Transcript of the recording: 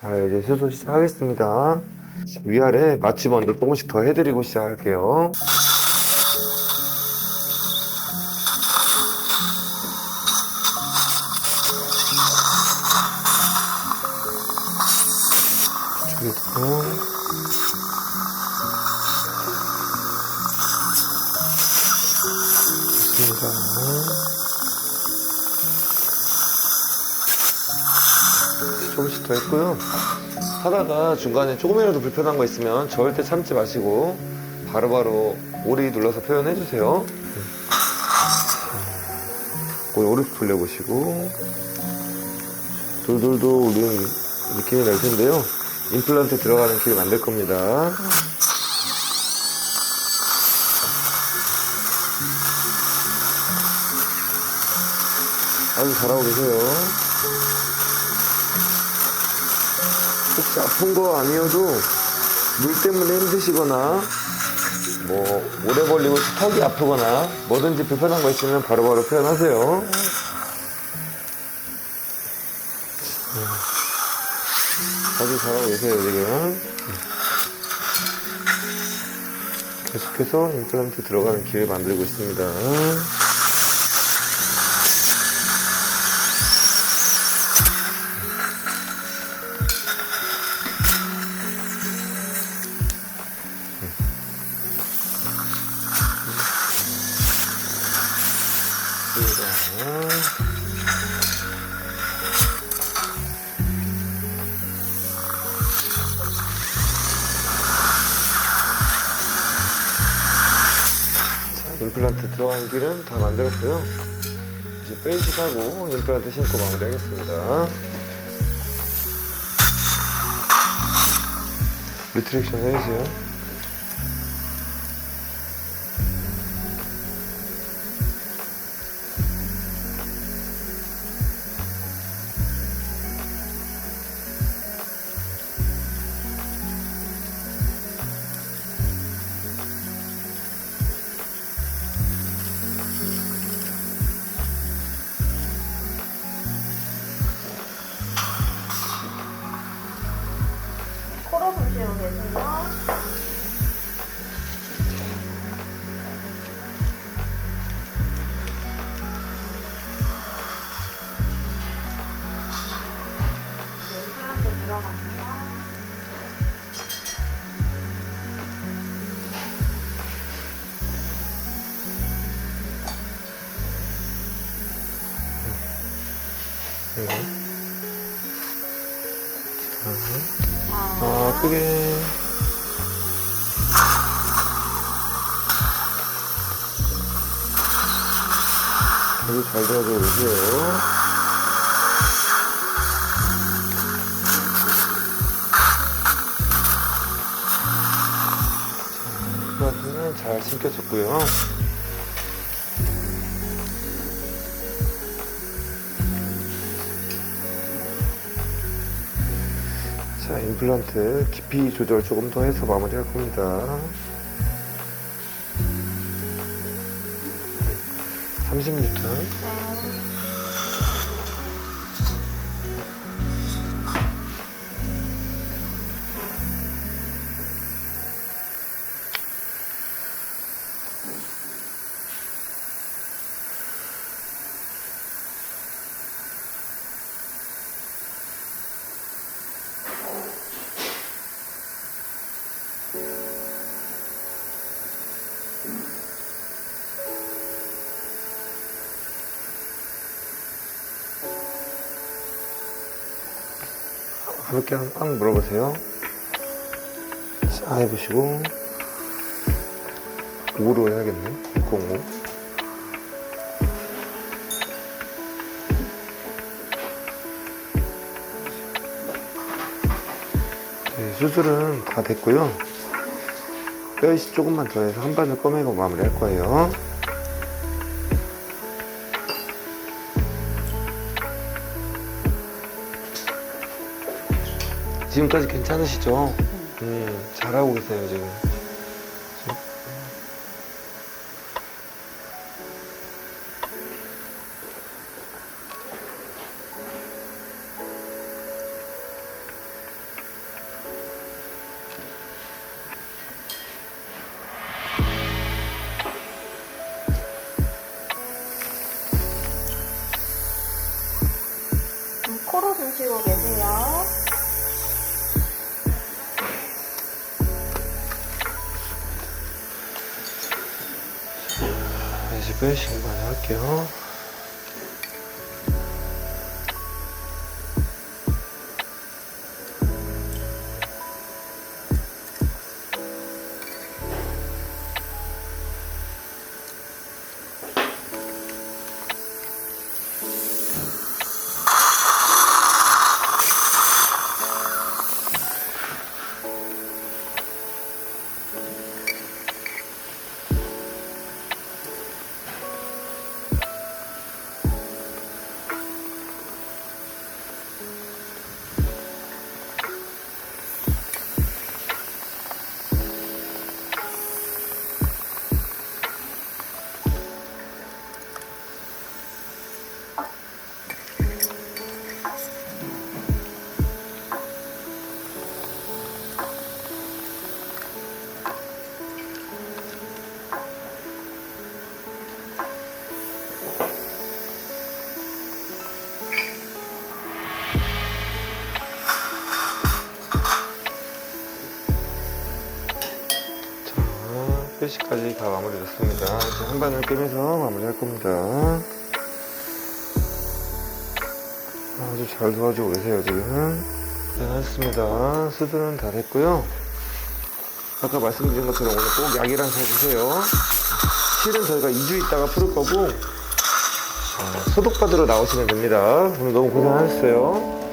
자, 이제 수술 시작하겠습니다. 위아래 마취 먼저 조금씩 더 해드리고 시작할게요. 좋습니다. 조금씩 더 했고요. 하다가 중간에 조금이라도 불편한 거 있으면 절대 참지 마시고 바로바로 오리 눌러서 표현해 주세요. 거기 오른쪽 돌려보시고 돌돌도 우리는 느낌이 날 텐데요. 임플란트 들어가는 길 만들 겁니다. 아주 잘하고 계세요. 혹시 아픈 거 아니어도 물 때문에 힘드시거나 뭐 오래 걸리고 턱이 아프거나 뭐든지 불편한 거 있으면 바로바로 표현하세요. 아주 잘하고 계세요 지금. 계속해서 임플란트 들어가는 기회 만들고 있습니다. 임플란트 들어간 길은 다 만들었고요. 이제 페이스 하고 임플란트 신고 마무리하겠습니다. 리트렉션 해주세요. 아, 크게. 아주 잘 들어가고 계세요. 이거는 잘 신겨졌고요. 임플란트 깊이 조절 조금 더 해서 마무리 할 겁니다. 30m. 가볍게 한방 물어보세요. 자, 해보시고. 5로 해야겠네. 605. 네, 수술은 다 됐고요. 뼈이식 조금만 더 해서 한 바늘 꺼매고 마무리 할 거예요. 지금까지 괜찮으시죠? 음, 잘하고 계세요, 지금. 코로 숨 쉬고 계세요. 이제 빼시기 많이 할게요. 3시까지 다 마무리됐습니다. 이제 한 반을 깨면서 마무리할 겁니다. 아주 잘 도와주고 계세요, 지금. 잘하셨습니다. 수술은 다 됐고요. 아까 말씀드린 것처럼 오늘 꼭 약이랑 잘 드세요. 실은 저희가 2주 있다가 풀을 거고, 어, 소독받으러 나오시면 됩니다. 오늘 너무 고생하셨어요.